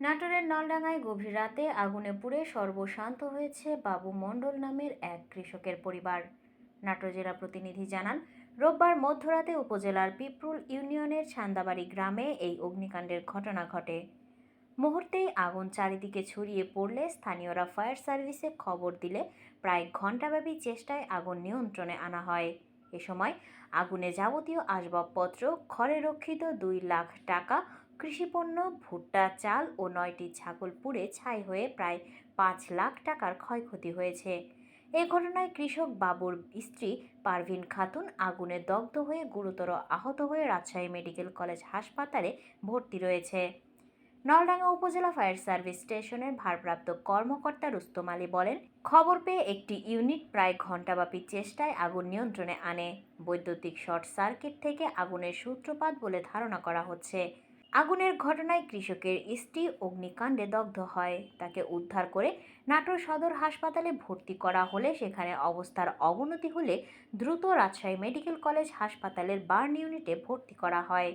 নাটোরের নলডাঙ্গায় গভীর রাতে আগুনে পুড়ে সর্বশান্ত হয়েছে বাবু মণ্ডল নামের এক কৃষকের পরিবার। নাটোর জেলা প্রতিনিধি জানান, রোববার মধ্যরাতে উপজেলার পিপরুল ইউনিয়নের ছান্দাবাড়ি গ্রামে এই অগ্নিকাণ্ডের ঘটনা ঘটে। মুহূর্তেই আগুন চারিদিকে ছড়িয়ে পড়লে স্থানীয়রা ফায়ার সার্ভিসে খবর দিলে প্রায় ঘণ্টাব্যাপী চেষ্টায় আগুন নিয়ন্ত্রণে আনা হয়। এ সময় আগুনে যাবতীয় আসবাবপত্র, ঘরে রক্ষিত দুই লাখ টাকা কৃষিপণ্য ভুট্টা, চাল ও নয়টি ছাগল পুড়ে ছাই হয়ে প্রায় পাঁচ লাখ টাকার ক্ষয়ক্ষতি হয়েছে। এ ঘটনায় কৃষক বাবুর স্ত্রী পারভিন খাতুন আগুনে দগ্ধ হয়ে গুরুতর আহত হয়ে রাজশাহী মেডিকেল কলেজ হাসপাতালে ভর্তি রয়েছে। নলডাঙ্গা উপজেলা ফায়ার সার্ভিস স্টেশনের ভারপ্রাপ্ত কর্মকর্তা রুস্তম আলী বলেন, খবর পেয়ে একটি ইউনিট প্রায় ঘণ্টাব্যাপী চেষ্টায় আগুন নিয়ন্ত্রণে আনে। বৈদ্যুতিক শর্ট সার্কিট থেকে আগুনের সূত্রপাত বলে ধারণা করা হচ্ছে। আগুনের ঘটনায় কৃষকের স্ত্রী অগ্নিকাণ্ডে দগ্ধ হয়। তাকে উদ্ধার করে নাটোর সদর হাসপাতালে ভর্তি করা হলে সেখানে অবস্থার অবনতি হলে দ্রুত রাজশাহী মেডিকেল কলেজ হাসপাতালের বার্ন ইউনিটে ভর্তি করা হয়।